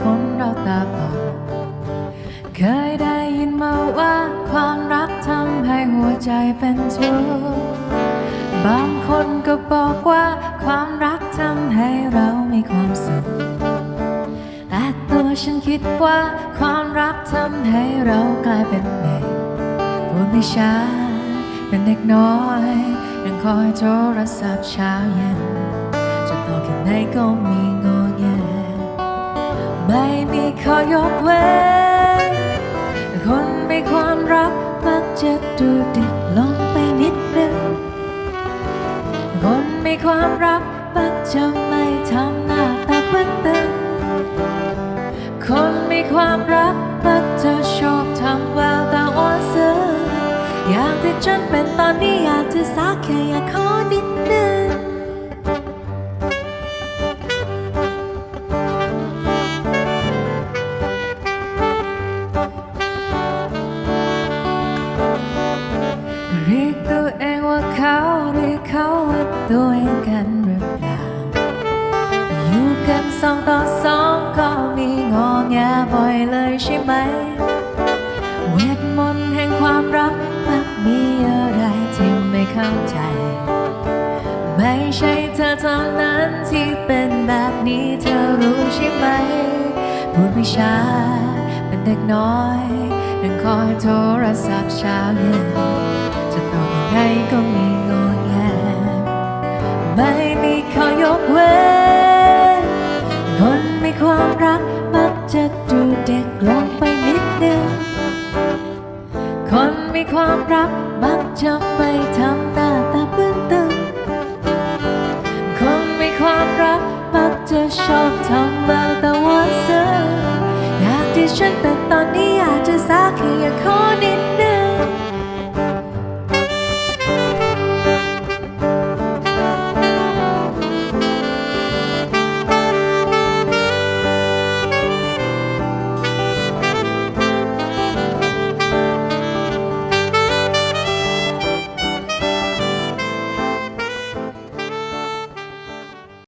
คนเราตาบอดเคยได้ยินมาว่าความรักทำให้หัวใจเป็นทุกข์บางคนก็บอกว่าความรักทำให้เรามีความสุข แต่ตัวฉันคิดว่าความรักทำให้เรากลายเป็นเด็กพูดไม่ช้าเป็นเด็กน้อยยังคอยโทรศัพท์เช้าเย็นจะโตแค่ไหนก็มี ไม่มีข้อยกเว้น คนมีความรักมักจะดูเด็กลงไปนิดนึง คนมีความรักมักจะไม่ทำหน้าตาบึ้งตึง คนมีความรักมักจะชอบทำแววตาอ่อนซึ้งอย่างที่ฉันเป็นตอนนี้อยากจะสักแค่อยากขอ ว่าเขาเรียกเขาว่าตัวเองกันหรือเปล่า อยู่กันสองต่อสองก็มีงอแงบ่อยเลยใช่ไหม เวทมนต์แห่งความรักมักมีอะไรที่ไม่เข้าใจ ไม่ใช่เธอเท่านั้นที่เป็นแบบนี้เธอรู้ใช่ไหม พูดไม่ช้าเป็นเด็กน้อยยังคอยโทรศัพท์เช้าเย็นจะตอบยังไงก็มี ไม่มีข้อยกเว้น คนมีความรักมักจะดูเด็กลงไปนิดนึง คนมีความรักมักจะไม่ทำหน้าตาปื้นตึง คนมีความรักมักจะชอบทำแววตาหวานซึ้งอยากที่ฉันเป็นตอนนี้อยากจะสักแค่อยากขอนิดนึง